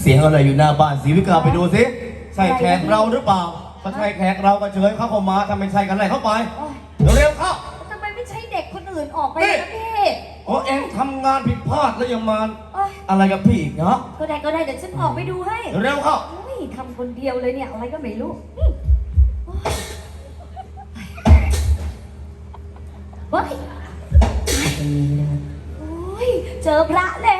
เสียงอะไรอยู่หน้าบ้านศรีวิกาไปดูสิใช่แขกเราหรือเปล่าถ้าใช่แขกเราก็เชิญเข้าเข้ามาถ้าไม่ใช่กันไล่เข้าไปเร็วๆเข้า ทำไมไม่ใช่เด็กคนอื่นออกไปนี่ล่ะพี่โอ้เอ็งทำงานผิดพลาดแล้วยังมาโอ๊ยอะไรกับพี่อีกเนาะก็ได้ก็ได้เดี๋ยวฉันออกไปดูให้เร็วๆเข้าโอ้ยทำคนเดียวเลยเนี่ยอะไรก็ไม่รู้โอ๊ยโอ้ยเจอพระแล้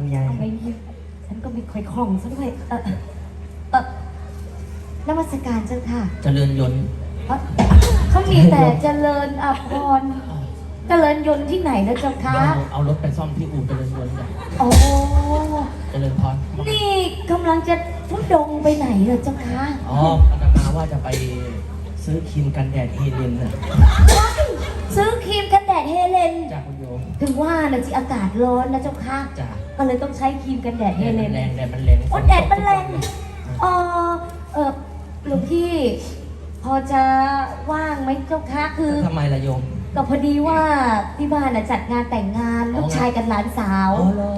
คุณยายทำไมเนี่ยฉันก็ไม่ค่อยคล่องซะด้วยเออเออนมัสการเจ้าค่ะเจริญยนต์เอ้อเขามีแต่เจริญอภรณ์เจริญยนต์ที่ไหนนะเจ้าคะ เอาเอารถไปซ่อมที่อู่เจริญยนต์จ้ะโอ้ เจริญพรนี่กำลังจะทุดงไปไหนเหรอเจ้าคะอ๋ออาตมาว่าจะไปซื้อครีมกันแดดเฮเลนน่ะว้ายซื้อครีมกันแดดเฮเลน จากคุณโยมถึงว่านะสิอากาศร้อนนะเจ้าค่ะจ้ะ ก็เลยต้องใช้ครีมกันแดดเฮแดดเลมันนแรงแดดมันแรงโอ้แดดมันแรงเออเออหลวงพี่ พอจะว่างไหมเจ้าคะคือทำไมล่ะโยม ก็พอดีว่าที่บ้านน่ะจัดงานแต่งงานอ๋อลูกชายกับหลานสาวอ๋อเหรอ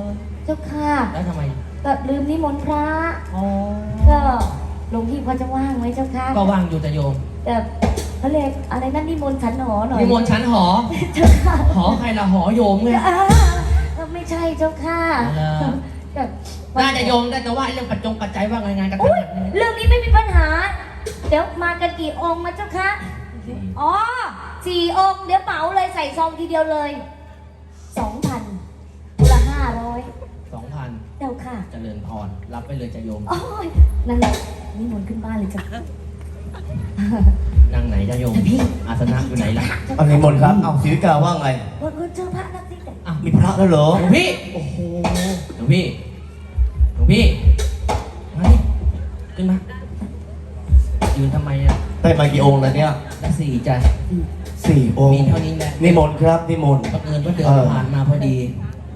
เจ้าค่ะ แล้วทำไม ก็ลืมนิมนต์พระอ๋อก็หลวงพี่พอจะว่างไหมเจ้าค่ะ ก็ว่างอยู่แต่โยมแต่เขาเรียกอะไรนั่นนิมนต์ฉันหอหน่อยนิมนต์ชั้นหอเจ้าค่ะหอใครล่ะหอโยมไงอ่า เออไม่ใช่เจ้าค่ะอ๋อแบบน่าจะโยมได้แต่ว่าเรื่องปัจจงปัจจัยว่าไงงานกันโอ๊ยขนาดนี้เรื่องนี้ไม่มีปัญหา เดี๋ยวมากันกี่องค์มาเจ้าค่ะอ๋อสี่องค์เดี๋ยวเหมาเลยใส่ซองทีเดียวเลยสองพันละห้าร้อยสองพันเจ้าค่ะเจริญพรรับไปเลยจะโยม โอ้ยนั่นแหละนิมนต์ขึ้นบ้านเลยจ้ะนั่งไหนจะโยมพี่อาสนะอยู่ไหนล่ะ อันนี้มนต์ครับ เอาศรีวิกาว่าไง วันวันเจอพระนักสิแต่อะ มีพระแล้วเหรอ หลวงพี่ โอ้โห หลวงพี่ หลวงพี่มาดิขึ้นมา ยืนทำไมอะได้มากี่องค์แล้วเนี่ย ได้สี่จ้ะ สี่องค์มีเท่านี้แหละ นิมนต์ครับนิมนต์ บังเอิญว่าเดินเออ ผ่านมาพอดี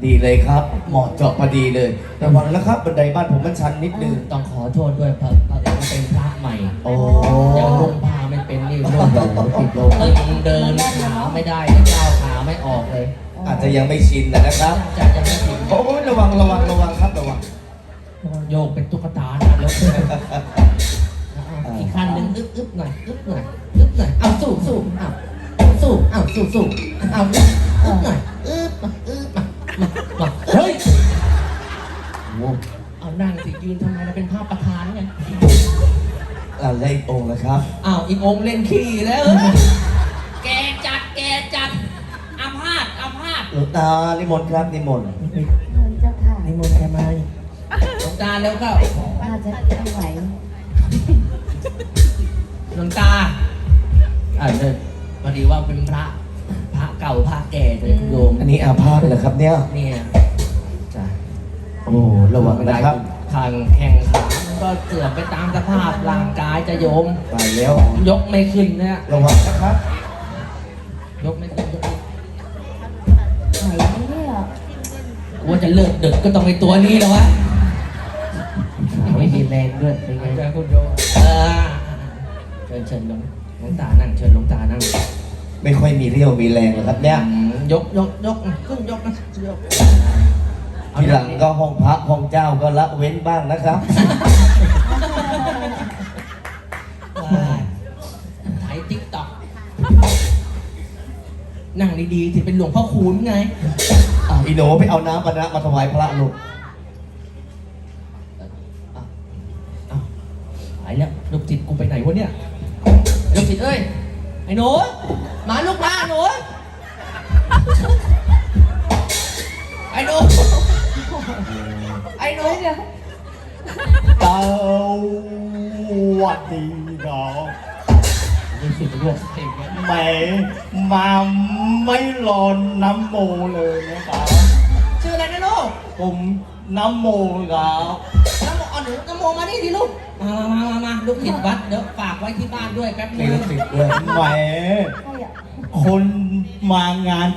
ดีเลยครับ เหมาะเจาะพอดีเลย ระวังนะครับบันไดบ้านผมมันชันนิดนึง ต้องขอโทษด้วยเพราะเพราะเอิญเป็นพระใหม่โอ้ ยังนุ่งผ้าไม่เป็นนี่นุ่งอยู่ติดลมตึงเดินขาไม่ได้ก้าวขา ไม่ออกเลย อาจจะยังไม่ชินนะนะครับจะยังไม่ถึงโอ้ยระวังระวังระวังครับระวังโยกเป็นตุ๊กตานะแล้วอีกขั้นหนึ่งอึ๊บอึ๊บหน่อยอึ๊บหน่อยอึ๊บหน่อยเอาสู้สู้เอาสู้เอาสู้สู้เอาอึ๊บอึ๊บหน่อยอึ๊บมาอึ๊บมามามาเฮ้ยโว้เอานั่งสิยืนทำไมเราเป็นภาพประธานไงอ่าเลของค์แล้วครับอ้าวอีกองค์เล่นขี้แล้ว หลวงตา นิมนต์ครับ นิมนต์นิมนต์เจ้าค่ะนิมนต์แกมาหลวงตาแล้วก็น่าจะไม่ไหวหลวงตาอ่าเนี่ยพอดีว่าเป็นพระ พระเก่าพระแก่เลยโยมอันนี้อาพาธเหรอครับเนี่ยเนี่ยจ้ะโอ้ระวังนะครับ ทางแข้งขามันก็ก็เสื่อมไปตามสภาพร่างกายจะโยมตายแล้ว ยกไม่ขึ้นเนี่ยระวังนะครับ กลัวจะเลิกดึกก็ต้องไปตัวนี้แล้ววะไม่มีแรงด้วยเป็นไงเจอคุณโยมเออเชิญเชิญหลวงหลวงตานั่งเชิญหลวงตานั่งไม่ค่อยมีเรี่ยวมีแรงหรอกครับเนี่ยอืมยกยกยกขึ้นยกนะยกทีหลังก็ห้องพระห้องเจ้าก็ละเว้นบ้างนะครับถ่ายติ๊กต็อก นั่งดีๆที่เป็นหลวงพ่อคูณไง อะอีโหนไปเอาน้ำปานะมาถวายพระลูกอ้าวหายแล้วลูกจิตกูไปไหนวะเนี่ยลูกจิตเอ้ย ไอ้หนูมาลูกมาหนูไอ้หนูไอ้หนูเดี๋ยวเต้าวัดดีเนาะลูก จิตไปด้วยเก่งนะแหมมาไม่รอนน้ำโมเลยนะครับ ชื่ออะไรนะลูกผมน้ำโมครับน้ำโมเอาหนูน้ำโมมานี่ดิลูก มามามามามาลูกจิตวัดเดี๋ยวฝากไว้ที่บ้านด้วยแป๊บนึงติดด้วยแหมใครอะคนมางาน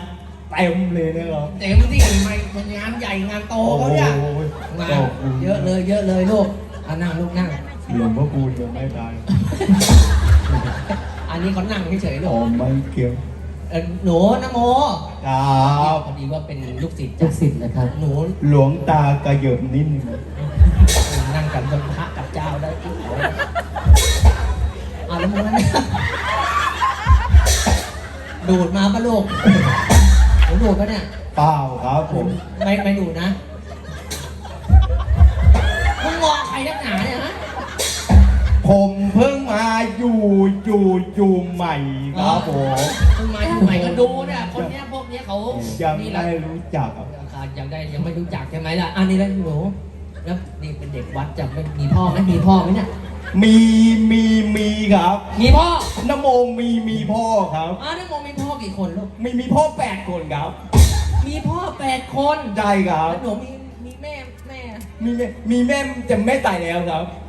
เต็มเลยนะครับเต็มที่ไม่เป็นงานใหญ่งานโตเขาเนี่ยโอ้ยงานเยอะเลยเยอะเลยลูกอะนั่งลูกนั่งหลวงพ่อคูณยังไม่ตาย อันนี้เขานั่งเฉยๆลูอ๋อกไม่เกี่ยวเอ่อหนูนะโมครับพอดีว่าเป็นลูกศิษย์ลูจ้ะกศิษย์นะครับ หนูหลวงตากระเหยิบนิดนึงนั่งกันบนพระกับเจ้าได้ที่ไหนอะแล้วมึงนั่นดูดมาปะลูกหนูดูดปะเนี่ยเปล่าครับผมไม่ไม่ดูดนะ มาอยู่อยู่อยู่ใหม่ครับผมมึงมาอยู่ใหม่ก็ดูเนี่ยคนเนี้ยพวกเนี้ยเขายังนี่แหละไม่รู้จักครับขาดยังได้ยังไม่รู้จักใช่ไหมล่ะอันนี้แหละหนูแล้วนี่เป็นเด็กวัดจะไม่มีพ่อไหมมีพ่อไหมเนี่ยมีมีมีครับมีพ่อนโมมีมีพ่อครับอ้าวนี่โมมีพ่อกี่คนลูกมีมีพ่อแปดคนครับ มีพ่อแปดคนได้ครับแล้วหนูมีมีแม่แม่มีแม่มีแม่แต่แม่ตายแล้วครับมี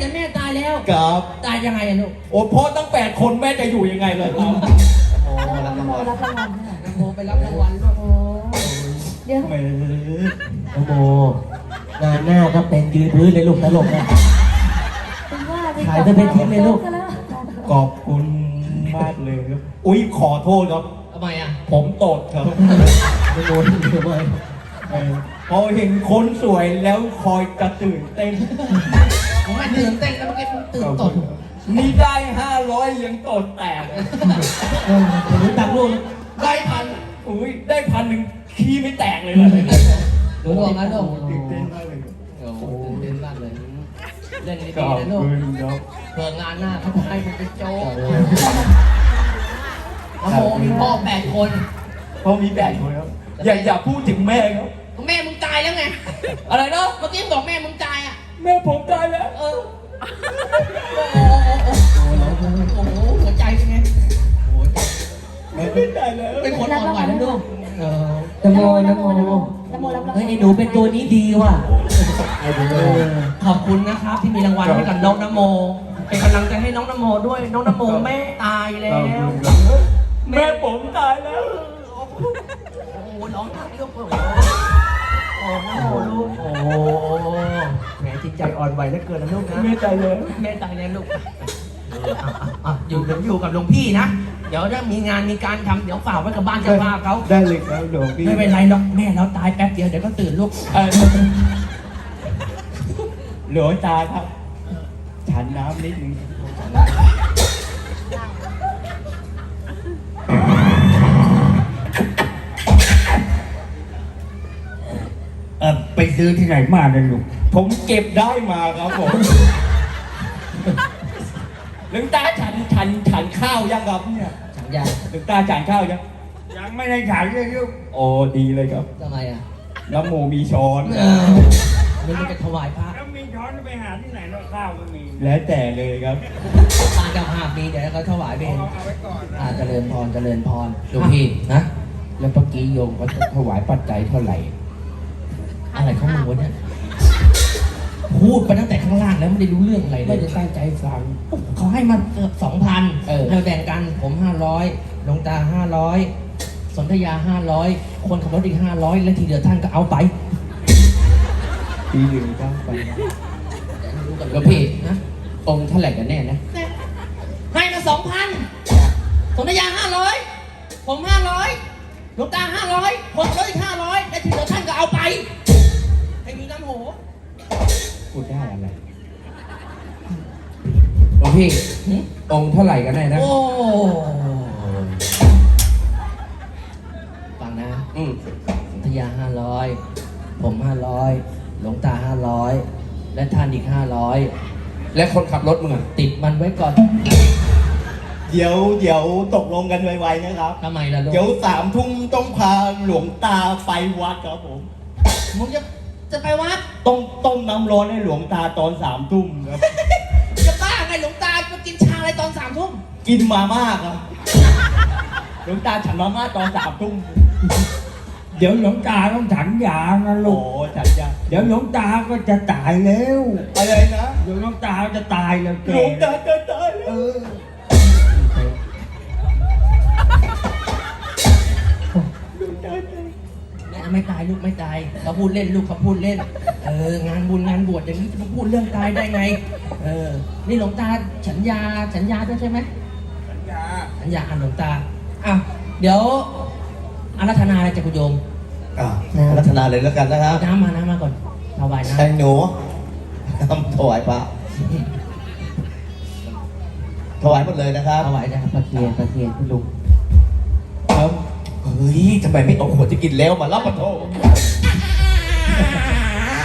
แม่แต่แม่ตายแล้ว ครับ ตายยังไงอะลูกโอ้พ่อตั้งแปดคนแม่จะอยู่ยังไงเลยครับโอ้รับรางวัลรับรางวัลค่ะนโมไปรับรางวัลลูกโอ้เดี๋ยวแหมโอ้โหงานหน้าก็เป็นยืนพื้นเลยลูกตลกนะเป็นว่าไปขายจะเป็นทิพย์เลยลูกนแล้วขอบคุณมากเลยครับ อุ้ยขอโทษครับ ทำไมอะผมตดครับโอ้โหนี่ทำไมเออพอเห็นคนสวยแล้วคอยจะตื่นเต้นผม ไม่ตื่นเต้นแล้วเมื่อกี้ผมตื่นตดนี่ได้ห้าร้อยยังตดแตกเออผมรู้ตักลูกได้พันอุ้ยได้พันหนึ่งขี้ไม่แตกเลยเลยหนูบอกนะลูกตื่นเต้นมากเลยโอ้โหตื่นเต้นมากเลยเล่นขดีอบๆนะลูกคุณครับเผื่องานหน้าเขาจะให้มันเป็นโจ๊กนโมมีพ่อแปดคนเพราะมีแปดคนครับอย่าอย่าพูดถึงแม่ครับแม่มึงตายแล้วไง อะไรเนาะเมื่อกี้บอกแม่มึงตายอะ แม่ผมตายแล้ว เออ โอ้โหโอ้โหหัวใจเป็นไงโอ้โหแม่ไม่ตายแล้วเป็นคนอ่อนไหวแล้วลูกเออนโมนโมนโมนโมรับรางวัลเฮ้ยไอ้หนูเป็นตัวนี้ดีว่ะเออขอบคุณนะครับที่มีรางวัลให้กับน้องนโม เป็นกำลังใจให้น้องนโมด้วย น้องนโมแม่ตายแล้ว แม่ผมตายแล้ว โอ้โหร้องไห้ลูกโอ้ โหโอ้โหลูกโอ้โหแหมจิตใจอ่อนไหวเหลือเกินนะลูกนะ แม่ตายแล้วแม่ตายแล้วลูกเอออะอะอะอยู่เดี๋ยวอยู่กับหลวงพี่นะ เดี๋ยวถ้ามีงานมีการทำเดี๋ยวฝากไว้กับบ้านเจ้าภาพเขา ได้เลยครับหลวงพี่ไม่เป็นไรหรอกแม่เราตายแป๊บเดียวเดี๋ยวก็ตื่นลูกเอ่อหลวงตาครับ ฉันน้ำนิดนึง ซื้อที่ไหนมาเนี่ยลูกผมเก็บได้มาครับผมหลวงตาฉันฉันฉันข้าวยังครับเนี่ยฉันยาหลวงตาฉันข้าวยังยังไม่ได้ฉันเลยลูกโอ้ดีเลยครับทำไมอะน้ำโมมีช้อนเออนี่มันจะถวายพระแล้วมีช้อนไปหาที่ไหนแล้วข้าวก็มีแล้วแต่เลยครับบ้านเจ้าภาพมีเดี๋ยวเขาถวายเป็นเอาเอาไว้ก่อนนะอ่าเจริญพรเจริญพรหลวงพี่นะแล้วเมื่อกี้โยมก็ถวายปัจจัยเท่าไหร่ อะไรของมึงวะเนี่ยพูดไปตั้งแต่ข้างล่างแล้วไม่ได้รู้เรื่องอะไรเลไม่ยได้ตั้งใจฟัง เขาให้มาเกือบสองพันเออให้แบ่งกันผมห้าร้อยหลวงตาห้าร้อยสนธยาห้าร้อยคนขับรถอีกห้าร้อยแล้วทีเดียวท่านก็เอาไปปีหนึ่งก็ไปแล้วพี่นะองค์เท่าไหร่กันแน่นะให้มาสองพันสนธยาห้าร้อยผมห้าร้อยหลวงตาห้าร้อยคนขับรถอีกห้าร้อยแล้วทีเดียวท่านก็เอาไป ให้มีน้ำโหพูดได้อะไรหลวงพี่องค์เท่าไหร่กันแน่นะ โอ้ฟังนะอืมสัทยาห้าร้อยผมห้าร้อยหลวงตาห้าร้อยและท่านอีกห้าร้อยและคนขับรถมึงอะติดมันไว้ก่อนเดี๋ยวเดี๋ยวตกลงกันไวๆนะครับ ทำไมล่ะลูกเดี๋ยวสามทุ่มต้องพาหลวงตาไปวัดครับผมมึงจะ จะไปวัดต้องต้มน้ำร้อนให้หลวงตาตอนสามทุ่มครับ จะบ้าไงหลวงตามากินชาอะไรตอนสามทุ่มกินมาม่าครับ หลวงตาฉันมาม่าตอนสามทุ่มเดี๋ยวหลวงตาต้องฉันยานะโอ้ลูก ฉันจะเดี๋ยวหลวงตาก็จะตายแล้ว อะไรนะเดี๋ยวหลวงตาจะตายแล้วหลแก่วงตาจะตายแล้วแไม่ตายลูกไม่ตายเขาพูดเล่นลูกเขาพูดเล่น เอองานบุญงานบวชอย่างนี้จะมาพูดเรื่องตายได้ไง เออ นี่หลวงตาฉันยาฉันยาด้วยใช่ไหมสัญญาฉันอยากอ่านหลวงตาอะเดี๋ยวอารัธนาอะไรจากคุณโยม อะรัตนาเลยแล้วกันนะครับน้ำมาน้ำมาก่อนถวายน้ไอ้หนูทำถวายพระถวายหมดเลยนะครับำถวายนะครับตะเคียนตะเคียนคุณลุงครับเฮ้ยทำไมไม่เอาขวดที่กินแล้วมารับปะโท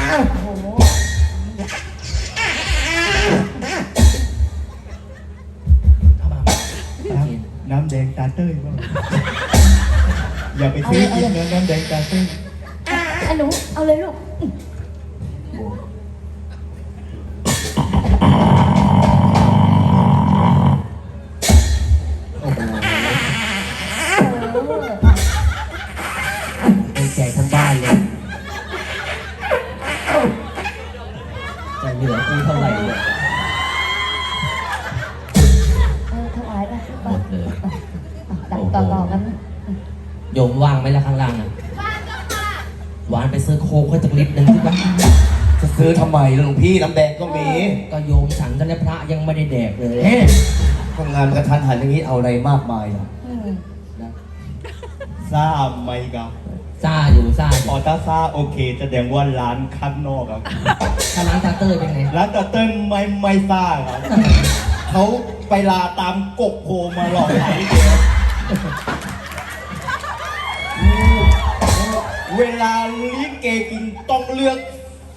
โอ้โหเอามาตะเคียนน้ำแดงตาเต้ยบ้างอย่าไปซื้อกินนะน้ำแดงตาเต้ย อะอะหนูเอาเลยลูก ไหมล่ะข้างล่างอะหวานไปซื้อโค้กให้ตักลิตรหนึ่งที่บ้านจะซื้อทำไมล่ะหลวงพี่น้ำแดงก็มีก็โยมฉันกันแล้วพระยังไม่ได้แดกเลยทำงานกระทันหันอย่างนี้เอาอะไรมากมายล่ะอืมทราบไหมครับซาอยู่ซาออยู่อถ้าทราบโอเคแสดงว่าร้านข้างนอกครับถ้าร้านตาเต้ยเป็นไง ร้านตาเติ้ลไม่ไม่ทราบครับ เขาไปลาตามกกโพมาหลอกขายเดียว เวลาลิเกกินต้องเลือก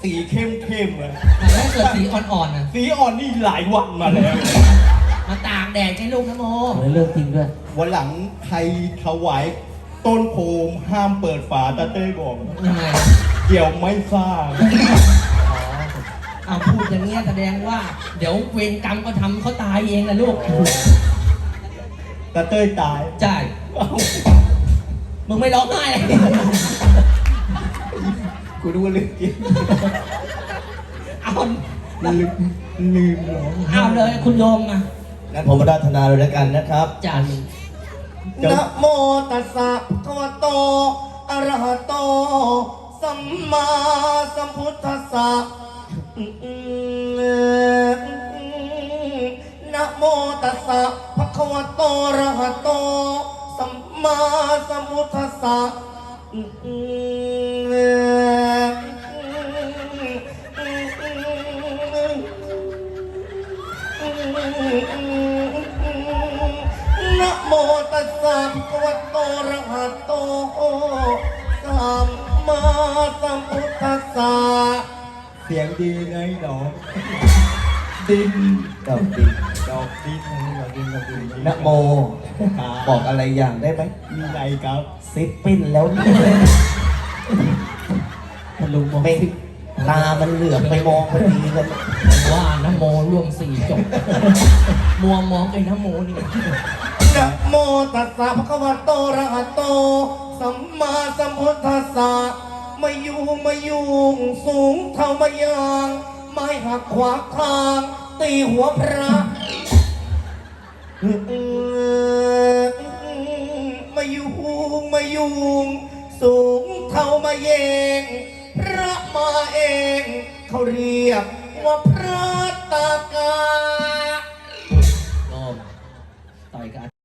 สีเข้มๆเลยถ้าเกิดสีอ่อนๆน่ะ สีอ่อนนี่หลายวันมาแล้ว มาตากแดดให้ลูกนะโมเออเรื่องจริงด้วย วันหลังใครถวายต้นโพมห้ามเปิดฝาตาเต้ยบอก ยังไงเกี่ยวไม่ทราบอ่าพูดอย่างเงี้ยแสดงว่า เดี๋ยวเวรกรรมก็ทำเขาตายเองนะลูกตาเต้ยตาย ใช่มึงไม่ร้องไห้เลย กูดูว่าลืมจริงเอาลืมลืมร้องเอาเลยคุณโยมมางั้นผมราธนาเลยแล้วกันนะครับจานนะโมตัสสะภะคะวะโตอะระหะโต สัมมาสัมพุทธัสสะนะโมตัสสะภะคะวะโตอะระหะโต สัมมาสัมพุทธัสสะ โมตัสสะภะคะวะโตอะระหะโตสัมมาสัมพุทธัสสะเสียงดีไงหนอดินดอกดินดอกดินดอกดินดอกดินนะโม บอกอะไรอย่างได้ไหมมีอะไรครับซิปปิ้นแล้วนี่ท่านลุมองไม่ตามันเหลือบไปมองพอดีกันว่าน้ำโมรวมสี่จบมัวมองไอ้น้ำโมนี่ะโมตัสสะภะคะวะโตระหะโต สัมมาสัมพุทธัสสะไม่ยุ่งไม่ยุ่งสูงเท่ามะยาง ไม้หักขวาคทาง ตีหัวพระไม่ยุ่งไม่ยุ่งสูงเท่ามาเยง พระมาเอง เขาเรียกว่าพระตากา ต่อยกัน